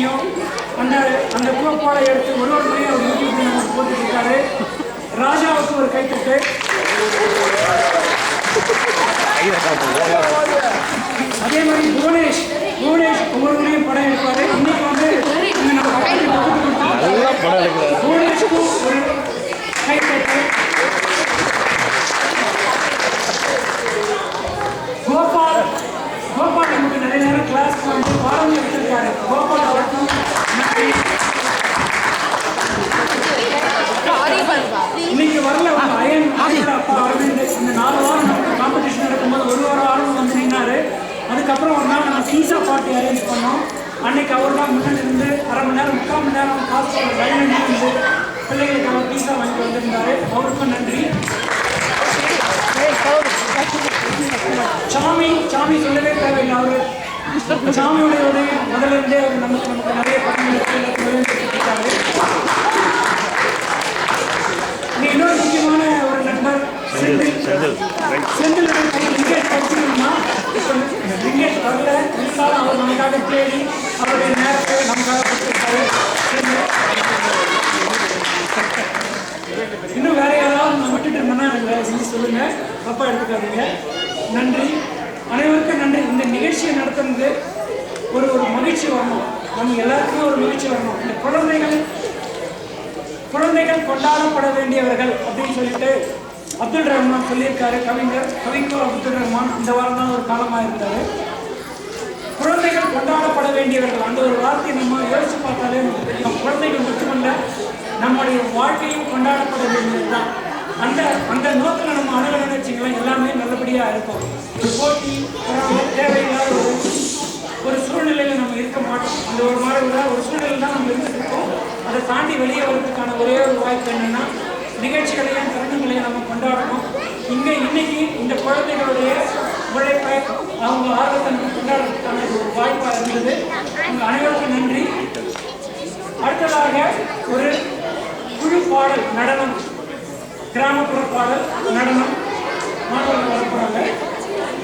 விஷயம். அந்த அந்த கோப்பாடை எடுத்து ஒரு ஒரு முறையும் அவர் யூடியூப்ல நமக்கு போட்டுட்டு இருக்காரு. ராஜாவுக்கு ஒரு கைத்தட்டு. அதே மாதிரி புவனேஷ். புவனேஷ் ஒவ்வொரு முறையும் படம் எடுப்பாரு. இன்னைக்கு வந்து இங்க நம்ம பக்கத்துல பக்கத்து கொடுத்தோம். நல்லா படம் எடுக்கிறாரு புவனேஷ்க்கும் ஒரு கைத்தட்டு கோபால் கோபால் நமக்கு நிறைய நேரம் கிளாஸ் வந்து பாடம் எடுத்திருக்காரு கோபால் அவருக்கும் நன்றி இன்னைக்கு வரல வந்து அயன் ஆசிரியர் அப்பா அரவிந்த் இந்த நாலு வாரம் நமக்கு காம்படிஷன் நடக்கும்போது ஒரு ஒரு வாரம் வந்து நின்னாரு அதுக்கப்புறம் ஒரு நாள் நம்ம பீஸா பார்ட்டி அரேஞ்ச் பண்ணோம். அன்னைக்கு அவர் தான் முன்னாடி இருந்து அரை மணி நேரம் முக்கால் மணி நேரம் காசு லைன் இருந்து பிள்ளைகளுக்கு அவர் பீஸா வாங்கி வந்திருந்தாரு அவருக்கும் நன்றி. சாமி சாமி சொல்லவே தேவையில்லை அவரு. சாமியுடைய உதவி முதல்ல இருந்தே அவர் நமக்கு நமக்கு நிறைய படங்களுக்கு இருக்காரு இங்க இன்னொரு முக்கியமான ஒரு நண்பர் செந்தில் செந்தில் ரைட் செந்தில் ரிங்கேட் படிச்சிருந்தா வரல இருந்தாலும் அவர் நமக்காக தேடி அவருடைய நேரத்தை நமக்காக கொடுத்துருக்காரு இன்னும் வேற யாராவது நான் விட்டுட்டு இருந்தேன்னா எனக்கு வேலை செஞ்சு சொல்லுங்க. தப்பா எடுத்துக்காதீங்க. நன்றி. அனைவருக்கும் நன்றி. இந்த நிகழ்ச்சியை நடத்துனது ஒரு ஒரு மகிழ்ச்சி வரணும். நம்ம எல்லாருக்குமே ஒரு மகிழ்ச்சி வரணும். இந்த குழந்தைகள் குழந்தைகள் கொண்டாடப்பட வேண்டியவர்கள் அப்படின்னு சொல்லிட்டு அப்துல் ரஹ்மான் சொல்லியிருக்காரு. கவிஞர் கவிக்கோ அப்துல் ரஹ்மான் இந்த வாரம் தான் ஒரு காலமாக இருந்தார். குழந்தைகள் கொண்டாடப்பட வேண்டியவர்கள் அந்த ஒரு வார்த்தையை நம்ம யோசிச்சு பார்த்தாலே நமக்கு தெரியும். குழந்தைகள் மட்டுமல்ல நம்முடைய வாழ்க்கையும் கொண்டாடப்பட வேண்டியது தான் அந்த அந்த நோக்கில் நம்ம அணுகணும்னு வச்சுக்கலாம் எல்லாமே நல்லபடியாக இருக்கும் ஒரு போட்டி தேவையில்லாத ஒரு ஒரு சூழ்நிலையில் நம்ம இருக்க மாட்டோம். அந்த ஒரு மாதிரி ஒரு சூழ்நிலை தான் நம்ம இருந்துட்டு இருக்கோம். அதை தாண்டி வெளியே வரதுக்கான ஒரே ஒரு வாய்ப்பு என்னென்னா நிகழ்ச்சிகளையும் தருணங்களையும் நம்ம கொண்டாடணும். இங்கே இன்னைக்கு இந்த குழந்தைகளுடைய உழைப்பை அவங்க ஆர்வத்தை கொண்டாடுறதுக்கான ஒரு வாய்ப்பாக இருந்தது. உங்கள் அனைவருக்கும் நன்றி. அடுத்ததாக ஒரு குழு பாடல் நடனம் கிராமப்புற பாடல் நடனம்.